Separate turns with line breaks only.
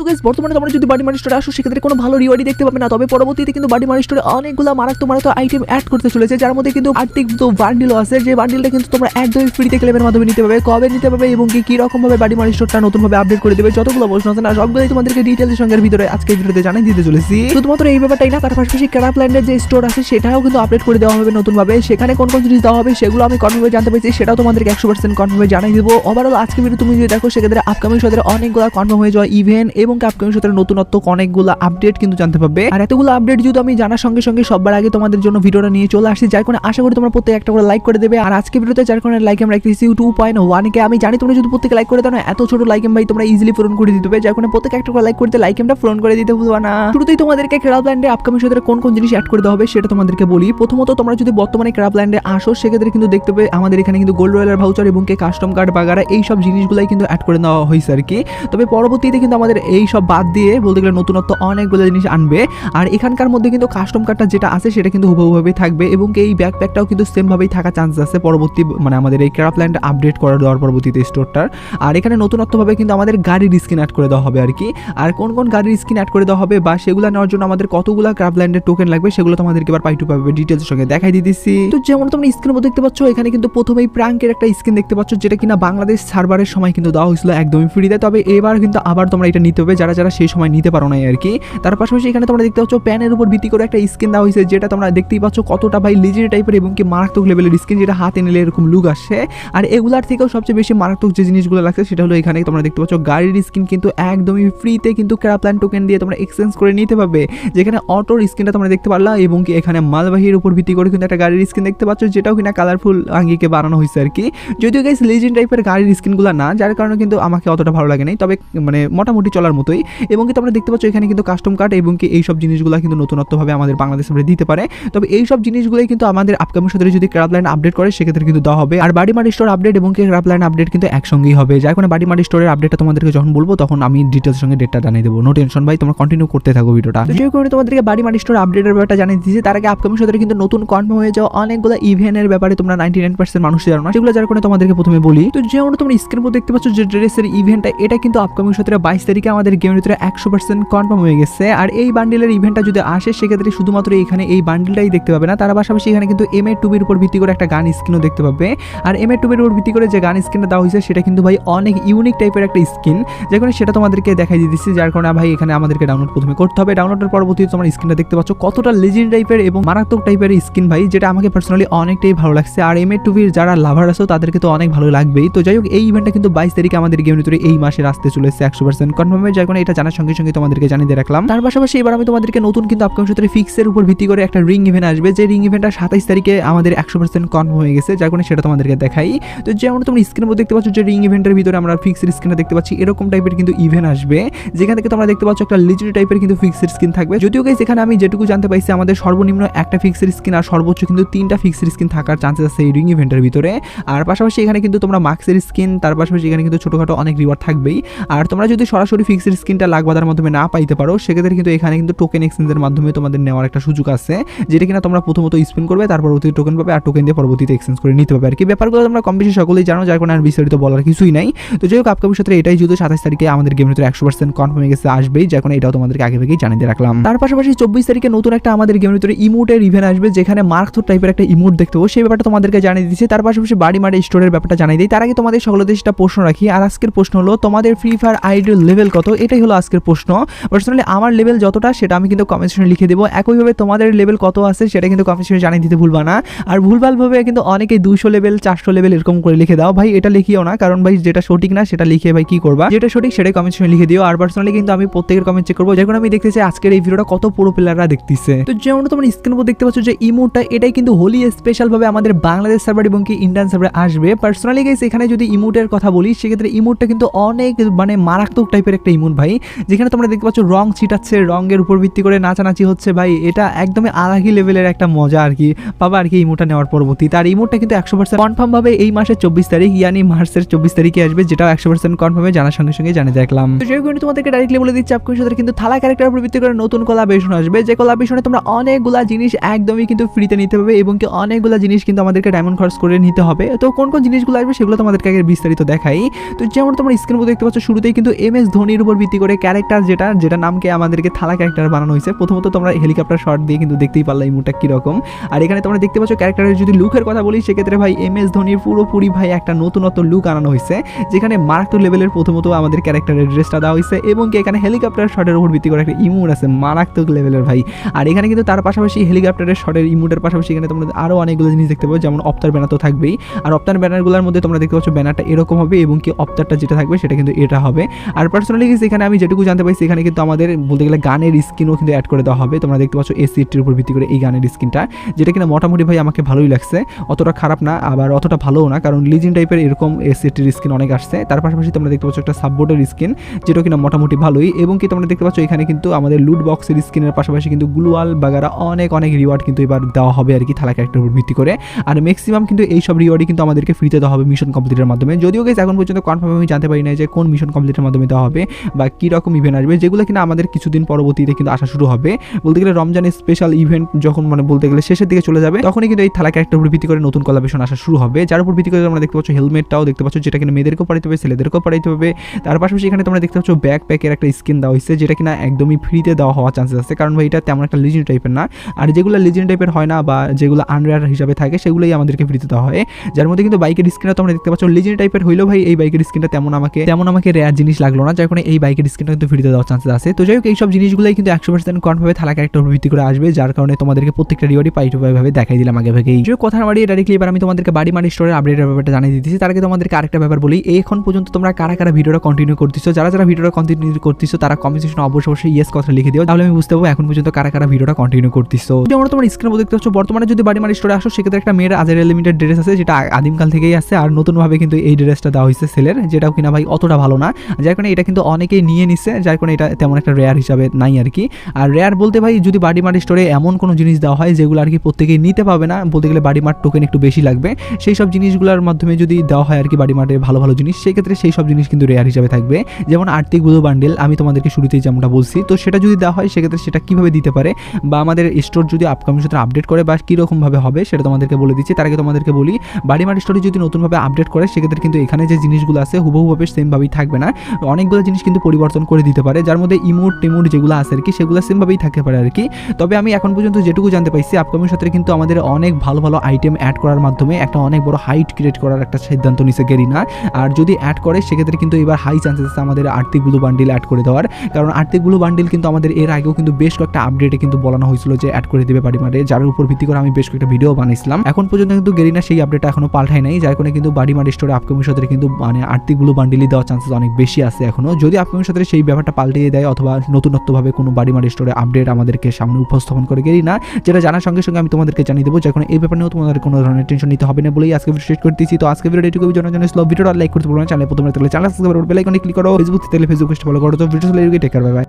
তো guys, বর্তমানে তোমরা যদি বাড়ি মানি স্টোরে আসো সেক্ষেত্রে কোনো ভালো রিওয়ার্ডই দেখতে পাবে না। তবে পরবর্তীতে কিন্তু বাড়ি মানি স্টোরে অনেকগুলো মারাত্মক মারাত্মক আইটেম অ্যাড করতে চলেছে যার মধ্যে কিন্তু আর্থিক তো বান্ডিলও আছে। যে বান্ডিলটা কিন্তু তোমরা একদমই ফ্রিতে ক্লেমের মাধ্যমে নিতে পারবে কবে নিতে পারবে এবং কি কি রকম ভাবে বাড়ি মানি নতুন ভাবে আপডেট করে দেবে যতগুলো প্রশ্ন আছে না সবগুলোই তোমাদেরকে ডিটেলস সঙ্গে ভিতরে আজকে ভিডিওতে জানাই দিতে চলেছি। শুধুমাত্র এই ব্যাপারটাই না তার পাশাপাশি ক্যারাপ্ল্যান্ডের যে স্টোর আছে সেটাও কিন্তু আপডেট করে দেওয়া হবে নতুন ভাবে সেখানে কোন কোন জিনিস দেওয়া হবে সেগুলো আমি কনফার্মে জানতে পেরেছি সেটাও তোমাদেরকে একশো পার্সেন্ট কনফার্মে জানাই দেবো। ওভারঅল আজকে ভিডিও তুমি যদি দেখো সেক্ষেত্রে আপকামিং সদের অনেকগুলো কনফার্ম হয়ে যাওয়া ইভেন্ট এবং আপকামিং সদের নতুনত্ব অনেকগুলো আপডেট কিন্তু জানতে পারবে। আর এতগুলো আপডেট যদি আমি জানার সঙ্গে সঙ্গে সবার আগে তোমাদের জন্য ভিডিওটা নিয়ে চলে আসছি যার কারণে আশা করি তোমরা প্রত্যেক একটা করে লাইক করে দেবে। আর আজকে ভিডিওতে যার কারণে লাইক আমরা রেখেছি টু পয়েন্ট ওয়ান কে। আমি জানি তোমরা যদি প্রত্যেকে লাইক করে দাও, না, এত ছোট লাইক ভাই তোমরা ইজিলি পূরণ করে দিতে হবে। যার কারণে প্রত্যেক একটা করে লাইক করতে লাইক এমটা পূরণ করে দিতে ভুলবা না। শুরুতেই তোমাদেরকে ক্রাব ল্যান্ডে আপকামিং সদের কোন কোন জিনিস অ্যাড করে দেওয়া হবে সেটা তোমাদেরকে বলি। প্রথমত তোমরা যদি বর্তমানে ক্রাব ল্যান্ডে আসো, সেক্ষেত্রে কিন্তু দেখতে পাবে আমাদের এখানে কিন্তু গোল্ড রয়্যালের ভাউচার এবং কে কাস্টম কার্ড বাগারা এই সব জিনিসগুলাই কিন্তু অ্যাড করে দেওয়া হয়েছে আর কি তবে পরবর্তীতে কিন্তু আমাদের এই সব বাদ দিয়ে বলতে গেলে নতুনত্ব অনেকগুলো জিনিস আনবে। আর এখানকার মধ্যে কিন্তু কাস্টম কার্ডটা যেটা আছে সেটা কিন্তু হুবহুভাবেই থাকবে এবং এই ব্যাকপ্যাকটাও কিন্তু সেম ভাবেই থাকার চান্স আছে পরবর্তী মানে আমাদের এই ক্রাফ ল্যান্ড আপডেট করা দেওয়ার পরবর্তীতে স্টোরটার আর এখানে নতুনত্বভাবে কিন্তু আমাদের গাড়ির স্কিন অ্যাড করে দেওয়া হবে আর কি। আর কোন কোন গাড়ির স্কিন অ্যাড করে দেওয়া হবে বা সেগুলো নেওয়ার জন্য আমাদের কতগুলো ক্রাফ ল্যান্ডের টোকেন লাগবে সেগুলো তোমাদেরকে এবার পাই টু পাবে ডিটেলস সঙ্গে দেখাই দিতেছি তো যেমন তোমরা স্ক্রিনের মধ্যে দেখতে পাচ্ছ, এখানে কিন্তু প্রথমেই প্রাঙ্কের একটা স্কিন দেখতে পাচ্ছ, যেটা কিনা বাংলাদেশ সার্ভারের সময় কিন্তু দেওয়া হয়েছিল একদমই ফ্রিতে তবে এবার কিন্তু আবার তোমরা এটা নিতে হবে, যারা যারা সেই সময় নিতে পারো না আর কি তার পাশাপাশি এখানে তোমরা দেখতে পাচ্ছ, প্যানের উপর ভিত্তি করে একটা স্কিন দেওয়া হয়েছে, যেটা তোমরা দেখতেই পাচ্ছ কতটা ভাই লিজেন্ড টাইপের এবং কি মারাত্মক লেভেলের স্কিন যেটা হাতে নিলে এরকম লুক আসে। আর এগুলার থেকেও সবচেয়ে বেশি মারাত্মক যে জিনিসগুলো লাগছে, সেটা হলো এখানে তোমরা দেখতে পাচ্ছ, গাড়ির স্কিন কিন্তু একদমই ফ্রিতে কিন্তু ক্রাপ্ল্যান টোকেন দিয়ে তোমরা এক্সচেঞ্জ করে নিতে পারবে। যেখানে অটোর স্কিনটা তোমরা দেখতে পারলা, এবং কি এখানে মালবাহীর উপর ভিত্তি করে কিন্তু একটা গাড়ির স্কিন দেখতে পাচ্ছ, যেটাও কিনা কালারফুল আঙ্গিকে বানানো হয়েছে আর কি যদিও গাইস লেজেন্ড টাইপের গাড়ির স্কিনগুলো না, যার কারণে কিন্তু আমাকে অতটা ভালো লাগে নাই, তবে মানে মোটামুটি চলার মতোই। এবং কি তোমরা দেখতে পাচ্ছ এখানে কিন্তু কাস্টম কার্ড এবং কি এই সব জিনিসগুলো কিন্তু নতুনত্বভাবে আমাদের বাংলাদেশ আমরা দিতে পারে। তবে এইসব জিনিসগুলোই কিন্তু আমাদের আপকামিং সাথে যদি ক্রাব লাইন আপডেট করে, সেক্ষেত্রে কিন্তু দেওয়া হবে। আর বাড়ি মাটি স্টোর আপডেট এবং কি ক্রাব লাইন আপডেট কিন্তু একসঙ্গেই হবে। যার কারণে বাড়ি মাটি স্টোরের আপডেটটা তোমাদেরকে যখন বলব, তখন আমি ডিটেলস সঙ্গে ডেটটা জানিয়ে দেবো। নো টেনশন ভাই, তোমরা কন্টিনিউ করতে থাকো ভিডিওটা। যে কারণে তোমাদেরকে বাড়ি মাটি স্টোর আপডেটের ব্যাপারটা জানিয়ে দিয়েছি, তার আগে আপকামিং সাথে কিন্তু নতুন কনফার্ম হয়ে যাওয়া অনেকগুলো ইভেন্টের ব্যাপারে তোমরা নাইনটি নাইন পার্সেন্ট মানুষ জানো না। সেগুলো যার কারণে তোমাদেরকে প্রথমে বলি। তো যেমন তোমরা স্ক্রিন দেখতে পাচ্ছ যে ড্রেসের ইভেন্টটা এটা কিন্তু আপকামিং সতেরো বাইশ তারিখে আমাদের গেমের ভিতরে একশো পার্সেন্ট কনফার্ম হয়ে গেছে। আর এই বান্ডিলের ইভেন্টটা যদি আসে, সেক্ষেত্রে শুধুমাত্র এখানে এই বান্ডিলটাই দেখতে পাবে না। তার পাশাপাশি এখানে কিন্তু এম এ টুবির উপর ভিত্তি করে একটা গান স্কিনও দেখতে পাবে। আর এম এ টুবির উপর ভিত্তি করে যে গান স্কিনটা দেওয়া হয়েছে, সেটা কিন্তু ভাই অনেক ইউনিক টাইপের একটা স্কিন যেখানে সেটা তোমাদেরকে দেখাই দিচ্ছি, যার কারণে ভাই এখানে আমাদেরকে ডাউনলোড প্রথমে করতে হবে। ডাউনলোডের পরবর্তী তোমার স্কিনটা দেখতে পাচ্ছ, কতটা লেজেন্ড টাইপের এবং মারাত্মক টাইপের স্কিন ভাই, যেটা আমাকে পার্সোনালি অনেকটাই ভালো লাগছে। আর এম এ টুবির যারা লাভার আছে, তাদেরকে তো অনেক ভালো লাগবেই। তো যাই হোক, এই ইভেন্টটা কিন্তু বাইশ তারিখে আমাদের গেমের ভিতরে এই মাসে আসতে চলেছে, একশো পার্সেন্ট কনফার্মে যার কারণে এটা জানার সঙ্গে সঙ্গে তোমাদেরকে জানিয়ে রাখলাম। তার পাশাপাশি এবার আমি তোমাদেরকে নতুন কিন্তু আপকামিং সূত্রে ফিক্সের উপর ভিত্তি করে একটা রিং ইভেন্ট আসবে। যে রিং ইভেন্টটা সাতাইশ তারিখে আমাদের একশো পার্সেন্ট কনফার্ম হয়ে গেছে, যার সেটা তোমাদেরকে দেখাই। তো যেমন তোমরা স্ক্রিনের মধ্যে দেখতে পাচ্ছ যে রিং ইভেন্টের ভিতরে আমরা ফিক্সের স্ক্রিনে দেখতে পাচ্ছি, এরকম টাইপের কিন্তু ইভেন্ট আসবে। যেখান থেকে তোমরা দেখতে পাচ্ছ একটা লিজেন্ড টাইপের কিন্তু ফিক্সের স্কিন থাকবে। যদিও গাইস এখানে আমি যেটুকু জানতে পাইছি, আমাদের সর্বনিম্ন একটা ফিক্সের স্কিন আর সর্বোচ্চ কিন্তু তিনটা ফিক্সের স্কিন থাকার চান্সেস আছে এই রিং ইভেন্টের ভিতরে। আর পাশাপাশি এখানে কিন্তু তোমরা মার্কসের স্কিন তার পাশাপাশি এখানে কিন্তু ছোটোখাটো অনেক রিওয়ার্ড থাকবেই। আর তোমরা যদি সরাসরি ফিক্সের স্কিনটা লাখ বাজার মাধ্যমে না পাইতে পারো, সেক্ষেত্রে কিন্তু এখানে কিন্তু টোকেন এক্সচেঞ্জের মাধ্যমে তোমাদের নেওয়ার একটা সুযোগ আছে, যেটা কিনা তোমরা প্রথমত স্পিন করবে, তারপর পরবর্তীতে টোকেন পাবে আর টোকেন দিয়ে পরবর্তীতে এক্সচেঞ্জ করে নিতে পারবে। আর কি ব্যাপারগুলো তোমরা কম বেশি সকলেই জানো, যার কারণে আর বিস্তারিত বলার কিছুই নাই। তো যাই হোক আপকামিং সাথে এটাই যদি সাতাশ তারিখে আমাদের গেমের ভিতরে একশো পার্সেন্ট কনফার্ম গেছে, আসবেই, যার কারণে এটাও তোমাদেরকে আগে থেকেই জানিয়ে রাখলাম। তার পাশাপাশি চব্বিশ তারিখে নতুন একটা আমাদের গেমের ভিতরে ইমোটের ইভেন্ট আসবে, যেখানে মার্কথোর টাইপের একটা ইমোট দেখতে পাবো। সেই ব্যাপারটা তোমাদেরকে জানিয়ে দিচ্ছি। তার পাশাপাশি বাড়ি মাঠে স্টোরের ব্যাপারটা জানিয়ে দিই। তার আগে তোমাদের সকলের দেশটা প্রশ্ন রাখি। আর আজকের প্রশ্ন হলো, তোমাদের ফ্রি ফায়ার আইডির লেভেল কত? এটাই হলো আজকের প্রশ্ন। পার্সোনালি আমার লেভেল যতটা সেটা আমি কিন্তু কমেন্ট লিখে দেবো। একইভাবে তোমাদের লেভেল কত আছে সেটা কিন্তু কমেন্ট জানিয়ে দিতে ভুলবা না। আর ভুলভালভাবে কিন্তু অনেকে দুশো লেভেল চারশো লেভেল এরকম করে লিখে দাও। ভাই, এটা লিখিও না। কারণ ভাই, যেটা সঠিক না সেটা লিখে ভাই কি করবা? যেটা সঠিক সেটাই কমেন্ট লিখে দিও। আর পার্সোনালি কিন্তু আমি প্রত্যেকের কমেন্ট চেক করব। যখন আমি দেখতে চাই আজকের এই ভিডিওটা কত পুরো প্লেয়াররা দেখতেছে। তো যেমন তোমরা স্ক্রিন উপর দেখতে পাচ্ছ যে ইমোটটা এটাই কিন্তু হোলি স্পেশাল ভাবে আমাদের বাংলাদেশ সার্ভার এবং কি ইন্ডিয়ান সার্ভারে আসবে। পার্সোনালি গাইস এখানে যদি ইমোটের কথা বলি, সেক্ষেত্রে ইমোটটা কিন্তু অনেক মানে মারাত্মক টাইপের একটা ইমোট ভাই, যেখানে তোমরা দেখতে পাচ্ছ রং ছিটাচ্ছে, রঙের উপর ভিত্তি করে নাচানাচি হচ্ছে ভাই। এটা একদমই আলাগি লেভেলের একটা মজা আর কি, পাবা আর কি ইমোটটা নেওয়ার পরবর্তী। তার ইমোটটা কিন্তু একশো পার্সেন্ট কনফার্ম ভাবে এই মাসের চব্বিশ তারিখ, ইয়ানি মার্চের চব্বিশ তারিখে আসবে, যেটাও একশো পার্সেন্ট কনফার্মে জানার সঙ্গে সঙ্গে জানিয়ে দেখলাম। তো তোমাদেরকে ডাইরেক্টলি বলে দিচ্ছি আপনি সাথে কিন্তু থালা ক্যারেক্টার উপর ভিত্তি করে নতুন কোলাবেশন আসবে। যে কোলাবেশনে তোমরা অনেকগুলা জিনিস একদমই কিন্তু ফ্রিতে নিতে পারবে এবং কি অনেকগুলা জিনিস কিন্তু আমাদেরকে ডায়মন্ড খরচ করে নিতে হবে। তো কোন কোন জিনিসগুলো আসবে সেগুলো তোমাদেরকে আগে বিস্তারিত দেখাই। তো যেমন তোমরা স্ক্রিন দেখতে পাচ্ছ, শুরুতেই কিন্তু এম এস ধোনির উপর ভিত্তি করে ক্যারেক্টার যেটা যেটা নামকে আমাদেরকে থালা ক্যারেক্টার বানানো হয়েছে। প্রথমত তোমরা হেলিকপ্টার শট দিয়ে কিন্তু দেখতেই পারলে এই মুডটা কীরকম। আর এখানে তোমরা দেখতে পাচ্ছ ক্যারেক্টারের যদি লুকের কথা বলি, সেক্ষেত্রে ভাই এম এস ধোনির পুরোপুরি ভাই একটা নতুনত্ব লুক আনানো হয়েছে, যেখানে মারাত্মক লেভেলের প্রথমত আমাদের ক্যারেক্টারের ড্রেসটা দেওয়া হয়েছে এবং কি এখানে হেলিকপ্টার শটের উপর ভিত্তি করে একটা ইমুড আছে, মারাত্মক লেভেলের ভাই। আর এখানে কিন্তু তার পাশাপাশি হেলিকপ্টারের শটের ইমুডের পাশাপাশি এখানে তোমরা আরও অনেকগুলো জিনিস দেখতে পাবো, যেমন অপ্তার ব্যানার তো থাকবেই। আর অপ্তার ব্যানারগুলোর মধ্যে তোমরা দেখতে পাচ্ছ ব্যানারটা এরকম হবে এবং কি অপ্তারটা যেটা থাকবে সেটা কিন্তু এটা হবে। আর পার্সোনালি এখানে আমি যেটুকু জানতে পারছি এখানে কিন্তু আমাদের বলতে গেলে গানের স্কিনও কিন্তু অ্যাড করে দেওয়া হবে। তোমরা দেখতে পাচ্ছ এই সিটটির উপর ভিত্তি করে এই গানের স্কিনটা, যেটা কিনা মোটামুটি ভাই আমাকে ভালোই লাগছে। অতটা খারাপ না, আবার অতটা ভালোও না, কারণ লিজিন টাইপের এরকম এই সিটটির স্কিন অনেক আসছে। তার পাশাপাশি তোমরা দেখতে পাচ্ছ একটা সাববোর্ডের স্কিন যেটা কিনা মোটামুটি ভালোই। এবং কি তোমরা দেখতে পাচ্ছ এখানে কিন্তু আমাদের লুট বক্সের স্কিনের পাশাপাশি কিন্তু গ্লুয়াল বাগারা অনেক অনেক রিওয়ার্ড কিন্তু এবার দেওয়া হবে আর কি থালা ক্যারেক্টার উপর ভিত্তি করে। আর ম্যাক্সিমাম কিন্তু এই সব রিওয়ার্ডই কিন্তু আমাদেরকে ফ্রিতে দেওয়া হবে মিশন কমপ্লিটের মাধ্যমে। যদিও গেছে এখন পর্যন্ত কনফার্ম আমি জানতে পারি না যে কোন মিশন কমপ্লিটের মাধ্যমে দেওয়া হবে। বা কী রকম ইভেন্ট আসবে, যেগুলো কিনা আমাদের কিছুদিন পরবর্তীতে কিন্তু আসা শুরু হবে। বলতে গেলে রমজানের স্পেশাল ইভেন্ট যখন মানে বলতে গেলে শেষের দিকে চলে যাবে, তখনই কিন্তু এই থালা ক্যারেক্টার উপর ভিত্তি করে নতুন কলাবেশন আসা শুরু হবে। যার উপর ভিত্তি করে তোমরা দেখতে পাচ্ছ হেলমেটটাও দেখতে পাচ্ছ, যেটা কিনা মেয়েদেরকেও পাঠাইতে হবে, ছেলেদেরকেও পাঠাইতে হবে। তার পাশাপাশি এখানে তোমরা দেখতে পাচ্ছ ব্যাক প্যাকের একটা স্কিন দেওয়া হয়েছে, যেটা কিনা একদমই ফ্রিতে দেওয়া হওয়ার চান্সেস আছে। কারণ ভাই, এটা তেমন একটা লিজেন্ড টাইপের না। আর যেগুলো লিজেন্ড টাইপের হয় না বা যেগুলো আনরেয়ার হিসাবে থাকে, সেগুলোই আমাদেরকে ফ্রিতে দেওয়া হয়। যার মধ্যে কিন্তু বাইকের স্ক্রিনটা তোমরা দেখতে পাচ্ছ লিজেন্ড টাইপের হইলেও ভাই, এই বাইকের স্ক্রিনটা তেমন আমাকে তেমন আমাকে রেয়ার জিনিস লাগল না। যার কারণে এই বাইকের স্ক্রিনটা কিন্তু ফ্রিতে দেওয়ার চান্সেস আছে। তো যাই হোক এইসব জিনিসগুলোই কিন্তু একশো পার্সেন্ট কনফার্মে থালা ক্যারেক্টার ভিত্তি করে আসবে, যার কারণে তোমাদেরকে প্রত্যেকটা রিওয়ার্ডই পাই টু পাই ভাবে দেখাই দিলাম আগে ভাগে এই কথা মারিয়ে ডাইরেক্টলি এবার আমি তোমাদেরকে বাড়ি মারি স্টোরের আপডেটের ব্যাপারটা জানিয়ে দিতেছি। তার আগে তোমাদেরকে আরেকটা ব্যাপার বলি, এখন পর্যন্ত তোমরা কারা কারা ভিডিওটা কন্টিনিউ করতেছো, যারা যারা ভিডিওটা কন্টিনিউ করতেছো, তারা কমেন্ট সেকশনে অবশ্যই অবশ্যই ইয়েস কথা লিখে দিও, তাহলে আমি বুঝতে পারব এখন পর্যন্ত কারা কারা ভিডিওটা কন্টিনিউ করতেছো। যেমন তোমার স্ক্রিনে দেখতে পাচ্ছ, বর্তমানে যদি বাড়ি মারি স্টোরে আসো, সেক্ষেত্রে একটা মেয়ের আজের লিমিটেড ড্রেস আছে, যেটা আদিমকাল থেকেই আছে আর নতুনভাবে কিন্তু এই ড্রেসটা দেওয়া হয়েছে সেলের যেটাও কিনা ভাই অতটা ভালো না। যার কারণে এটা কিন্তু অনেকেই নিয়ে নিচ্ছে যার কারণে এটা তেমন একটা রেয়ার হিসাবে নাই আর কি। আর রেয়ার বলতে ভাই, যদি বাড়ি মার্ট স্টোরে এমন কোনো জিনিস দেওয়া হয়, যেগুলো আর কি প্রত্যেকেই নিতে পাবে না, বলতে গেলে বাড়ি মার্ট টোকেন একটু বেশি লাগবে, সেই সব জিনিসগুলোর মাধ্যমে যদি দেওয়া হয় আর কি বাড়ি মার্টে ভালো ভালো জিনিস সেক্ষেত্রে সেই সব জিনিস কিন্তু রেয়ার হিসাবে থাকবে। যেমন আর্থিক বুধো বান্ডেল আমি তোমাদেরকে শুরুতেই যেমনটা বলছি, তো সেটা যদি দেওয়া হয়, সেক্ষেত্রে সেটা কীভাবে দিতে পারে? বা আমাদের স্টোর যদি আপকামিং সাথে আপডেট করে বা কীরকমভাবে হবে, সেটা তোমাদেরকে বলে দিচ্ছি। তার আগে তোমাদেরকে বলি বাড়ি মার্ট স্টোরে যদি নতুনভাবে আপডেট করে, সেক্ষেত্রে কিন্তু এখানে যে জিনিসগুলো আছে হুবহুভাবে সেমভাবেই থাকবে না। অনেকগুলো জিনিস কিন্তু পরিবর্তন করে দিতে পারে, যার মধ্যে ইমোট, টিমোট যেগুলো আছে আর কি, সেগুলো সেমভাবেই থাকতে পারে আর কি। তবে আমি এখন পর্যন্ত যেটুকু জানতে পাইছি আপকামিং সাথে কিন্তু আমাদের অনেক ভালো ভালো আইটেম অ্যাড করার মাধ্যমে একটা অনেক বড় হাইট ক্রিয়েট করার একটা সিদ্ধান্ত নিছে গেরিনা। আর যদি অ্যাড করে, সেক্ষেত্রে কিন্তু এবার হাই চান্সেস আছে আমাদের আর্থিক ব্লু বান্ডিল অ্যাড করে দেওয়ার। কারণ আর্থিক ব্লু বান্ডিল কিন্তু আমাদের এর আগেও কিন্তু বেশ কয়েকটা আপডেটে কিন্তু বলানো হয়েছিল যে অ্যাড করে দেবে বাড়ি মাঠে যার উপর ভিত্তি করে আমি বেশ কয়েকটা ভিডিও বানিয়েছিলাম এখন পর্যন্ত কিন্তু গেরিনা সেই আপডেটটা এখনও পাল্টায় নাই, যার কারণে কিন্তু বাড়ি মাঠে স্টোরে আপকামিং সাথে কিন্তু মানে আর্থিক ব্লু বান্ডিলই দেওয়ার চান্সেস অনেক বেশি আছে এখনও। যদি আপকামিং সাথে সেই ব্যাপারটা পাল্টিয়ে দেয় অথবা নতুনত্বভাবে কোনো বাড়ি মারি স্টোরে আপডেট আমাদেরকে সামনে উপস্থাপন করে গেলি না, যেটা জানার সঙ্গে সঙ্গে আমি তোমাদেরকে জানিয়ে দেবো যখন এই ব্যাপার নিয়েও তোমাদের কোনো ধরনের টেনশন নিতে হবে না বলেই আজকে ভিডিও শেষ করতেছি। তো আজকে ভিডিও এটুকু জানার জন্য স্লো ভিডিওটা লাইক করতে পারব চ্যানেল প্রথমে তাহলে চ্যানেল সাবস্ক্রাইব করো বেলাইকনে ক্লিক করো। ফেসবুক থেকে ফেসবুক পেজটা ফলো করো। তো ভিডিও টেকার বাই বাই